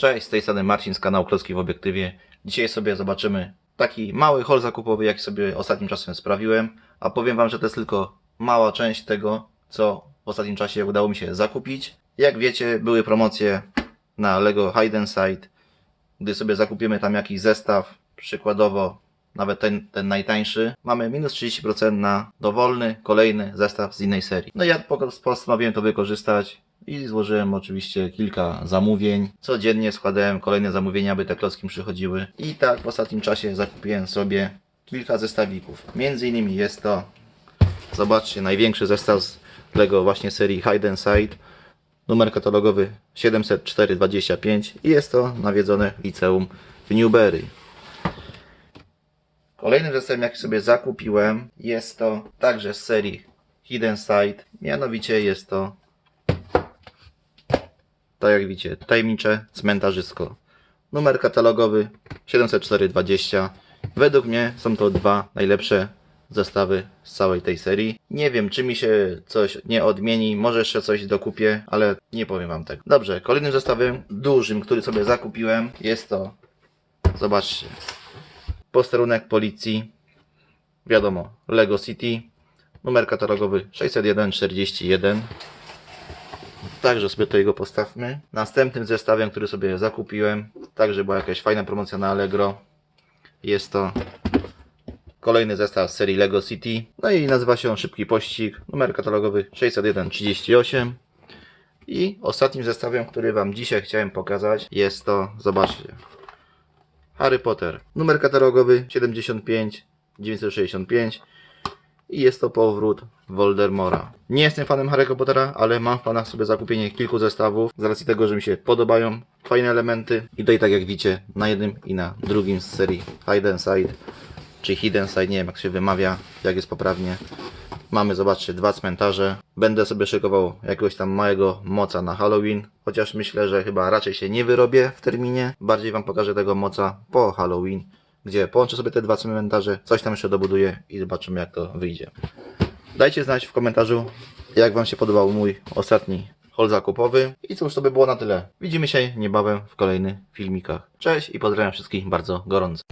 Cześć, z tej strony Marcin z kanału Klocki w Obiektywie. Dzisiaj sobie zobaczymy taki mały haul zakupowy, jaki sobie ostatnim czasem sprawiłem. A powiem Wam, że to jest tylko mała część tego, co w ostatnim czasie udało mi się zakupić. Jak wiecie, były promocje na Lego Hide and Side, gdy sobie zakupimy tam jakiś zestaw, przykładowo nawet ten, ten najtańszy, mamy minus 30% na dowolny, kolejny zestaw z innej serii. No ja po- postanowiłem to wykorzystać i złożyłem oczywiście kilka zamówień. Codziennie składałem kolejne zamówienia, aby te klocki przychodziły. I tak w ostatnim czasie zakupiłem sobie kilka zestawików. Między innymi jest to, zobaczcie, największy zestaw z Lego właśnie serii Hide and Side. Numer katalogowy 70425 i jest to nawiedzone liceum w Newberry. Kolejnym zestawem, jaki sobie zakupiłem, jest to także z serii Hidden Side. Mianowicie jest to, tak jak widzicie, tajemnicze cmentarzysko. Numer katalogowy 70420. Według mnie są to dwa najlepsze zestawy z całej tej serii. Nie wiem, czy mi się coś nie odmieni, może jeszcze coś dokupię, ale nie powiem wam tak. Dobrze, kolejnym zestawem dużym, który sobie zakupiłem, jest to, zobaczcie, posterunek policji, wiadomo, Lego City, numer katalogowy 60141. Także sobie to jego postawmy. Następnym zestawem, który sobie zakupiłem, także była jakaś fajna promocja na Allegro, jest to kolejny zestaw z serii Lego City. No i nazywa się on Szybki Pościg, numer katalogowy 60138. I ostatnim zestawem, który Wam dzisiaj chciałem pokazać, jest to, zobaczcie, Harry Potter. Numer katalogowy 75 965 i jest to powrót Voldemora. Nie jestem fanem Harry'ego Pottera, ale mam w planach sobie zakupienie kilku zestawów z racji tego, że mi się podobają fajne elementy i tutaj tak jak widzicie na jednym i na drugim z serii Hide and Side czy Hidden Side, nie wiem jak się wymawia, jak jest poprawnie. Mamy, zobaczcie, dwa cmentarze. Będę sobie szykował jakiegoś tam małego moca na Halloween, chociaż myślę, że chyba raczej się nie wyrobię w terminie. Bardziej Wam pokażę tego moca po Halloween, gdzie połączę sobie te dwa cmentarze, coś tam jeszcze dobuduję i zobaczymy jak to wyjdzie. Dajcie znać w komentarzu, jak Wam się podobał mój ostatni haul zakupowy. I cóż, to by było na tyle. Widzimy się niebawem w kolejnych filmikach. Cześć i pozdrawiam wszystkich bardzo gorąco.